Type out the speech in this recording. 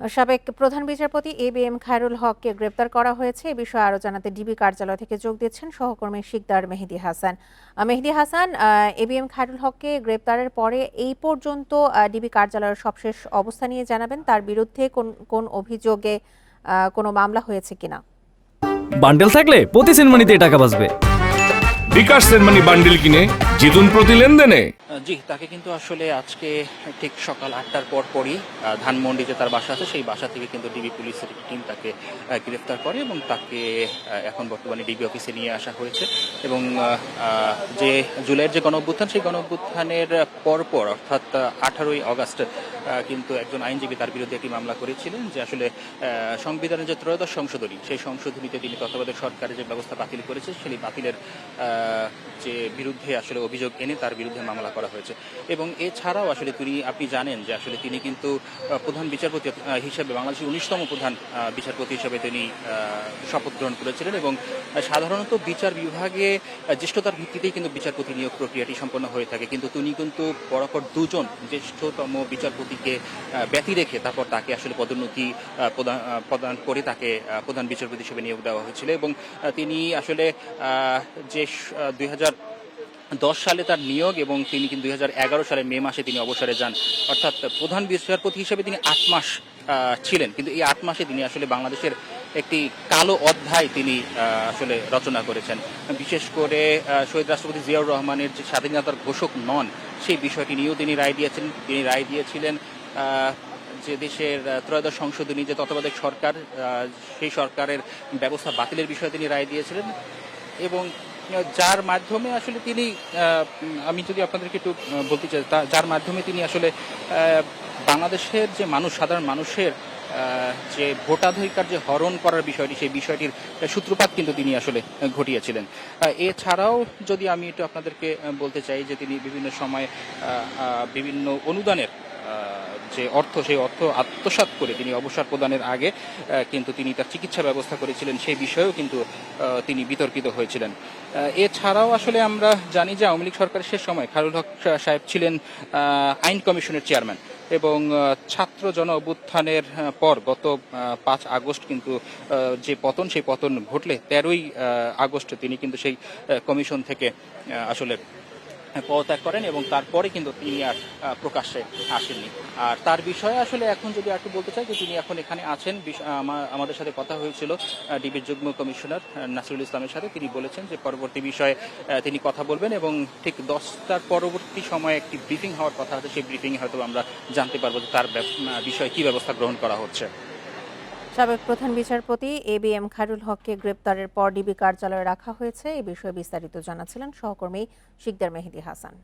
সাবেক প্রধান বিচারপতি এ বি এম খায়রুল হককে গ্রেপ্তার করা হয়েছে। এ বিষয়ে আরও জানাতে ডিবি কার্যালয় থেকে যোগ দিচ্ছেন সহকর্মী Sikdar Mehedi Hasan. Mehedi Hasan A B M Khairul হককে গ্রেপ্তারের পরে এই পর্যন্ত ডিবি কার্যালয়ের সবশেষ অবস্থা নিয়ে জানাবেন। তার বিরুদ্ধে কোন কোন অভিযোগে কোনো মামলা হয়েছে কিনা? বান্ডেল থাকলে প্রতি সেনমানিতে টাকা বাঁচবে। বিকাশ সেনমানি বান্ডিল কিনে জিতুন প্রতি লেনদেনে। জি তাকে কিন্তু আসলে আজকে ঠিক সকাল আটটার পর পরই আহ, ধানমন্ডিতে তার বাসা আছে সেই বাসা থেকে কিন্তু ডিবি পুলিশের টিম তাকে গ্রেফতার করে এবং তাকে এখন বর্তমানে ডিবি অফিসে নিয়ে আসা হয়েছে। এবং যে জুলাইয়ের যে গণঅভ্যুত্থান সেই গণঅভ্যুত্থানের পরপর অর্থাৎ আঠারোই অগাস্ট কিন্তু একজন আইনজীবী তার বিরুদ্ধে একটি মামলা করেছিলেন যে আসলে সংবিধানের যে ত্রয়োদশ সংশোধনী সেই সংশোধনীতে তিনি তত্ত্বাবধায়ক সরকারের যে ব্যবস্থা বাতিল করেছে সেই বাতিলের যে বিরুদ্ধে আসলে অভিযোগ এনে তার বিরুদ্ধে মামলা করা হয়েছে। এবং এছাড়াও আসলে তিনি, আপনি জানেন যে আসলে তিনি কিন্তু প্রধান বিচারপতি হিসেবে বাংলাদেশের উনিশতম প্রধান বিচারপতি হিসেবে তিনি শপথ গ্রহণ করেছিলেন এবং সাধারণত বিচার বিভাগে জ্যেষ্ঠতার ভিত্তিতেই কিন্তু বিচারপতি নিয়োগ প্রক্রিয়াটি সম্পন্ন হয়ে থাকে। কিন্তু তিনি কিন্তু পরপর দুজন জ্যেষ্ঠতম বিচারপতিকে ব্যতি রেখে তারপর তাকে আসলে পদোন্নতি প্রদান প্রদান করে তাকে প্রধান বিচারপতি হিসেবে নিয়োগ দেওয়া হয়েছিল। এবং তিনি আসলে যে দশ সালে তার নিয়োগ এবং তিনি কিন্তু দুই হাজার এগারো সালে মে মাসে তিনি অবসরে যান। অর্থাৎ প্রধান বিচারপতি হিসেবে তিনি আট মাস ছিলেন। কিন্তু এই আট মাসে তিনি আসলে বাংলাদেশের একটি কালো অধ্যায় তিনি আসলে রচনা করেছেন। বিশেষ করে শহীদ রাষ্ট্রপতি জিয়াউর রহমানের যে স্বাধীনতার ঘোষক নন, সেই বিষয়টি নিয়েও তিনি রায় দিয়েছেন। তিনি রায় দিয়েছিলেন যে দেশের ত্রয়োদশ সংশোধনী যে তত্ত্বাবধায়ক সরকার সেই সরকারের ব্যবস্থা বাতিলের বিষয়ে তিনি রায় দিয়েছিলেন। এবং যার মাধ্যমে আসলে তিনি আমি যদি আপনাদেরকে একটু বলতে চাই যার মাধ্যমে তিনি আসলে বাংলাদেশের যে মানুষ, সাধারণ মানুষের যে ভোটাধিকার যে হরণ করার বিষয়টি, সেই বিষয়টির সূত্রপাত কিন্তু তিনি আসলে ঘটিয়েছিলেন। এছাড়াও যদি আমি একটু আপনাদেরকে বলতে চাই যে তিনি বিভিন্ন সময় বিভিন্ন অনুদানের যে অর্থ, সেই অর্থ আত্মসাৎ করে তিনি অবসর প্রদানের আগে কিন্তু তিনি তার চিকিৎসা ব্যবস্থা করেছিলেন, সেই বিষয়েও কিন্তু তিনি বিতর্কিত হয়েছিলেন। এছাড়াও আসলে আমরা জানি যে আওয়ামী লীগ সরকারের শেষ সময় খারুল হক সাহেব ছিলেন আইন কমিশনের চেয়ারম্যান এবং ছাত্র জন অভ্যুত্থানের পর গত পাঁচ আগস্ট কিন্তু যে পতন, সেই পতন ঘটলে তেরোই আগস্ট তিনি কিন্তু সেই কমিশন থেকে আসলে পদত্যাগ করেন এবং তারপরে কিন্তু তিনি আর প্রকাশ্যে আসেননি। আর তার বিষয়ে আসলে এখন যদি একটু বলতে চাই যে তিনি এখন এখানে আছেন আমাদের সাথে কথা হয়েছিল ডিবির যুগ্ম কমিশনার নাসরুল ইসলামের সাথে। তিনি বলেছেন যে পরবর্তী বিষয়ে তিনি কথা বলবেন এবং ঠিক দশটার পরবর্তী সময়ে একটি ব্রিফিং হওয়ার কথা আছে। সেই ব্রিফিং হয়তো আমরা জানতে পারব যে তার বিষয়ে কি ব্যবস্থা গ্রহণ করা হচ্ছে। সাবেক প্রধান বিচারপতি এ বি এম খায়রুল হককে গ্রেপ্তারের পর ডিবি কার্যালয়ে রাখা হয়েছে। এ বিষয়ে বিস্তারিত জানাচ্ছিলেন সহকর্মী শিকদার মেহেদি হাসান।